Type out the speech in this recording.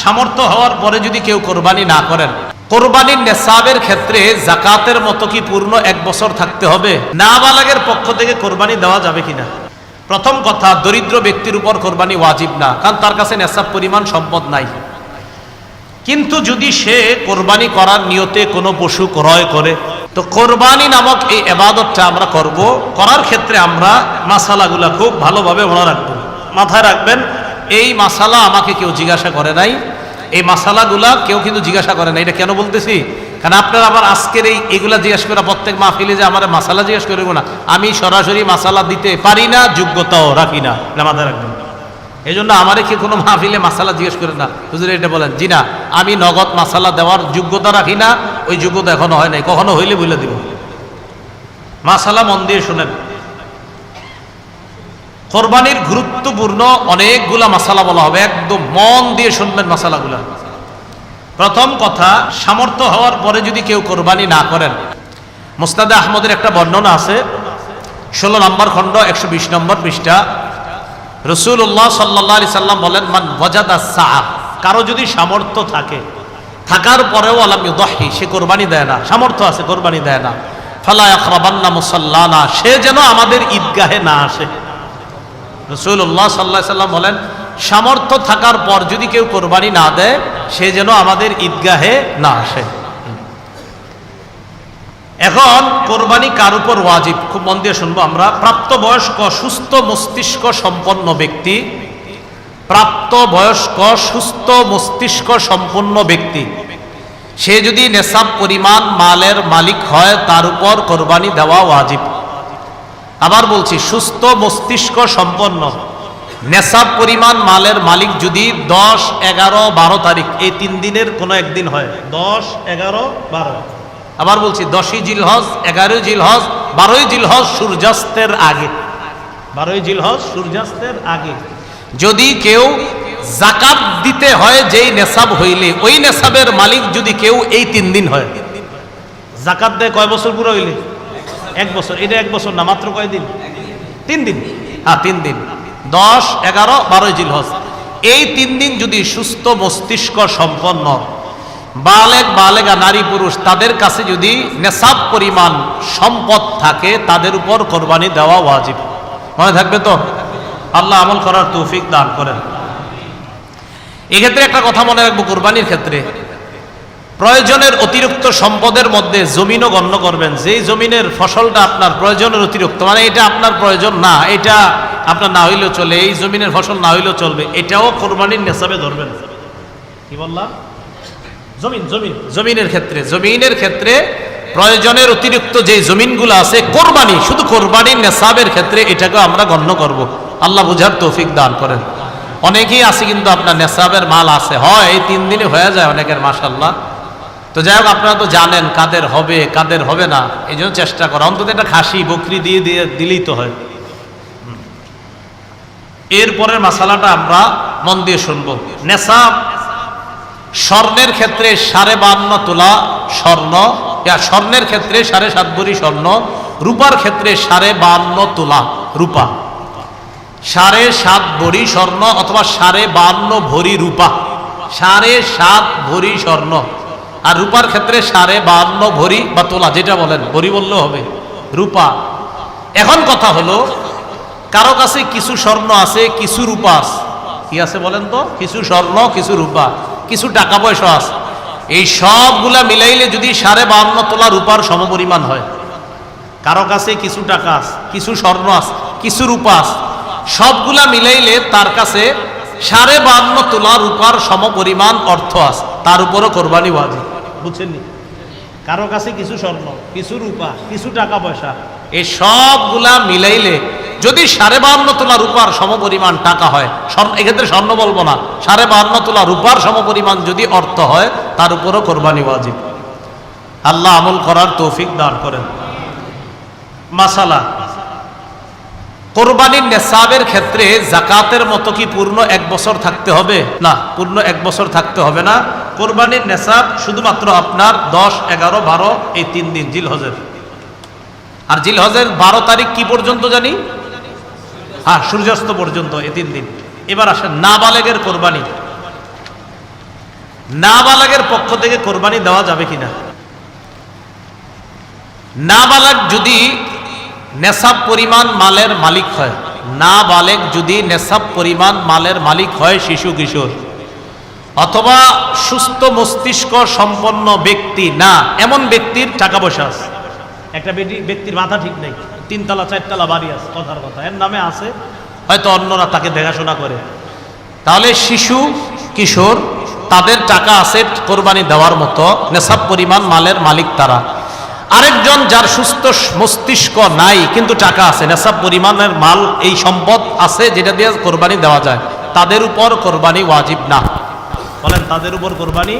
সামর্থ্য হওয়ার পরে যদি কেউ কোরবানি না করেন, কোরবানির নেশাবের ক্ষেত্রে জাকাতের মতো কি পূর্ণ এক বছর থাকতে হবে? নাবালাগের পক্ষ থেকে কোরবানি দেওয়া যাবে কিনা? প্রথম কথা, দরিদ্র ব্যক্তির উপর কোরবানি ওয়াজিব না, কারণ তার কাছে নেশাব পরিমাণ সম্পদ নাই। কিন্তু যদি সে কোরবানি করার নিয়তে কোনো পশু ক্রয় করে, তো কোরবানি নামক এই এবাদতটা আমরা করব। করার ক্ষেত্রে আমরা মাসালাগুলা খুব ভালোভাবে মনে রাখব। মাথায় রাখবেন এই মাসালা আমাকে কেউ জিজ্ঞাসা করে নাই। এই মাসালাগুলা কেউ কিন্তু জিজ্ঞাসা করে না এটা কেন বলতেছি? কারণ আপনারা আবার আজকের এই এগুলা জিজ্ঞাসা করা প্রত্যেক মাহফিলে যে আমার মাসালা জিজ্ঞেস করব না। আমি সরাসরি মাসালা দিতে পারি না, যোগ্যতাও রাখি না। মাথায় রাখবেন। এই জন্য আমারে কি কোনো মাহফিলে মাসালা জিজ্ঞেস করে না। হুজুর এটা বলেন, জি না, আমি নগদ মাসালা দেওয়ার যোগ্যতা রাখি না। ওই যোগ্যতা এখনও হয় নাই। কখনো হইলে বলে দিব। মাসালা মন দিয়ে শুনেন। কোরবানির গুরুত্বপূর্ণ অনেকগুলা মশালা বলা হবে। একদম মন দিয়ে শুনবেন মাসালাগুলা প্রথম কথা, সামর্থ্য হওয়ার পরে যদি কেউ কোরবানি না করেন। মুস্তাদে আহমদের একটা বর্ণনা আছে। ষোলো নম্বর খণ্ড, একশো বিশ নম্বর পৃষ্ঠা। রসুল্লাহ সাল্লাহ আলি সাল্লাম বলেন, মান বজাদা কারও যদি সামর্থ্য থাকে, থাকার পরেও আলাম দহি সে কোরবানি দেয় না। সামর্থ্য আছে, কোরবানি দেয় না। ফালা আখরাবান্না মুসাল্লানা, সে যেন আমাদের ঈদগাহে না আসে। রসুল্লাহ সাল্লাহ সাল্লাম বলেন, সামর্থ্য থাকার পর যদি কেউ কোরবানি না দেয়, সে যেন আমাদের ঈদগাহে না আসে। এখন কোরবানি কার উপর ওয়াজিব? খুব মন দিয়ে শুনব আমরা। প্রাপ্তবয়স্ক, সুস্থ মস্তিষ্ক সম্পন্ন ব্যক্তি প্রাপ্ত বয়স্ক সুস্থ মস্তিষ্ক সম্পন্ন ব্যক্তি, সে যদি নেশাব পরিমাণ মালের মালিক হয়, তার উপর কোরবানি দেওয়া ওয়াজিব। আবার বলছি, সুস্থ মস্তিষ্ক সম্পন্ন। নেশাব পরিমাণ মালের মালিক যদি দশ, এগারো, বারো তারিখ, এই তিন দিনের কোনো একদিন হয়। দশ, এগারো, বারো। আবার বলছি, দশই জিলহজ, এগারোই জিলহজ, বারোই জিলহজ সূর্যাস্তের আগে। বারোই জিলহজ সূর্যাস্তের আগে। যদি কেউ জাকাত দিতে হয় যেই নেশাব হইলে, ওই নেশাবের মালিক যদি কেউ এই তিন দিন হয়। জাকাত দেয় কয় বছর পুরো হইলে? এক বছর এটা এক বছর না মাত্র কয়দিন? তিন দিন? হ্যাঁ তিন দিন। দশ এগারো বারোই জিলহজ। এই তিন দিন যদি সুস্থ মস্তিষ্ক সম্পন্ন বালেক বালেগা নারী পুরুষ তাদের কাছে যদি নেশাব পরিমাণ সম্পদ থাকে তাদের উপর কোরবানি দেওয়া ওয়াজিব। মনে থাকবে তো? আল্লাহ আমল করার তৌফিক দান করেন। এক্ষেত্রে একটা কথা মনে রাখব কোরবানির ক্ষেত্রে। প্রয়োজনের অতিরিক্ত সম্পদের মধ্যে জমিনও গণ্য করবেন। যেই জমিনের ফসলটা আপনার প্রয়োজনের অতিরিক্ত মানে এটা আপনার প্রয়োজন না, এটা আপনার না হইলেও চলে, এই জমিনের ফসল না হইলেও চলবে, এটাও কোরবানির নেশাবে ধরবেন। কি বললাম? জমিন জমিন, জমিনের ক্ষেত্রে জমিনের ক্ষেত্রে প্রয়োজনের অতিরিক্ত যে জমিনগুলো আছে, কোরবানি, শুধু কোরবানির নেশাবের ক্ষেত্রে এটাকে আমরা গণ্য করব। আল্লাহ বুঝার তৌফিক দান করেন। অনেকেই আছে কিন্তু আপনার নেশাবের মাল আছে, হয়, এই তিন দিনে হয়ে যায় অনেকের মাসাল্লাহ তো যাই হোক, আপনারা তো জানেন কাদের হবে কাদের হবে না, এই জন্য চেষ্টা করা। অন্তত একটা খাসি, বকরি দিয়ে দিয়ে দিলেই তো হয়। এরপরের মশালাটা আমরা মন দিয়ে শুনব। নেশাব, স্বর্ণের ক্ষেত্রে সাড়ে বান্ন তোলা স্বর্ণ স্বর্ণের ক্ষেত্রে সাড়ে সাত ভরি স্বর্ণ, রূপার ক্ষেত্রে সাড়ে বান্ন তোলা রূপা। সাড়ে সাত ভরি স্বর্ণ অথবা সাড়ে বান্ন ভরি রূপা। সাড়ে সাত ভরি স্বর্ণ। আর রূপার ক্ষেত্রে সাড়ে বান্ন ভরি বা তোলা, যেটা বলেন, ভরি বললেও হবে, রূপা। এখন কথা হলো, কারও কাছে কিছু স্বর্ণ আছে, কিছু রূপা আছে। কি আছে বলেন তো? কিছু স্বর্ণ, কিছু রূপা, কিছু টাকা পয়সা আছে। এই সবগুলা মিলাইলে যদি সাড়ে বান্ন তোলা রূপার সমপরিমাণ হয়। কারও কাছে কিছু টাকা আছে, কিছু স্বর্ণ আছে, কিছু রূপা আছে, সবগুলা মিলাইলে তার কাছে সাড়ে বান্ন তোলা রূপার সমপরিমাণ অর্থ আছে। তার উপরও কোরবানি ওয়াজিব। বুঝছেননি কারও কাছে কিছু স্বর্ণ, কিছু রূপা, কিছু টাকা পয়সা। এই সবগুলা মিলাইলে যদি সাড়ে বান্ন তোলা রূপার সমপরিমাণ টাকা হয়, স্বর্ণ এক্ষেত্রে স্বর্ণ বলব না, সাড়ে বান্ন তোলা রূপার সমপরিমাণ যদি অর্থ হয়, তার উপরও কোরবানি ওয়াজিব। আল্লাহ আমল করার তৌফিক দান করেন। মাসালা, কোরবানির নেশাবের ক্ষেত্রে জাকাতের মতো কি পূর্ণ এক বছর থাকতে হবে? না, পূর্ণ এক বছর থাকতে হবে না। কোরবানির নেশাব শুধুমাত্র আপনার দশ, এগারো, বারো, এই তিন দিন জিল হজের আর জিল হজের বারো তারিখ কি পর্যন্ত জানি? হ্যাঁ সূর্যাস্ত পর্যন্ত, এই তিন দিন। এবার আসেন, নাবালেগের কোরবানি। নাবালাগের পক্ষ থেকে কোরবানি দেওয়া যাবে কিনা? নাবালাগ যদি নেশাব পরিমাণ মালের মালিক হয় না বালেক যদি নেশাব পরিমাণ মালের মালিক হয় শিশু কিশোর। অথবা সুস্থ মস্তিষ্ক সম্পন্ন ব্যক্তি না, এমন ব্যক্তির টাকা পয়সা আছে। একটা ব্যক্তির মাথা ঠিক নেই, তিনতলা, চারতলা বাড়ি আছে, কথার কথা। এর নামে আছে, হয়তো অন্যরা তাকে দেখাশোনা করে। তাহলে শিশু, কিশোর, তাদের টাকা আছে কোরবানি দেওয়ার মতো, নেশাব পরিমাণ মালের মালিক তারা। আরেকজন যার সুস্থ মস্তিষ্ক নাই, কিন্তু টাকা আছে, নেশাব পরিমাণের মাল, এই সম্পদ আছে, যেটা দিয়ে কোরবানি দেওয়া যায়। তাদের উপর কোরবানি ওয়াজিব না। বলেন তাদের উপর কোরবানি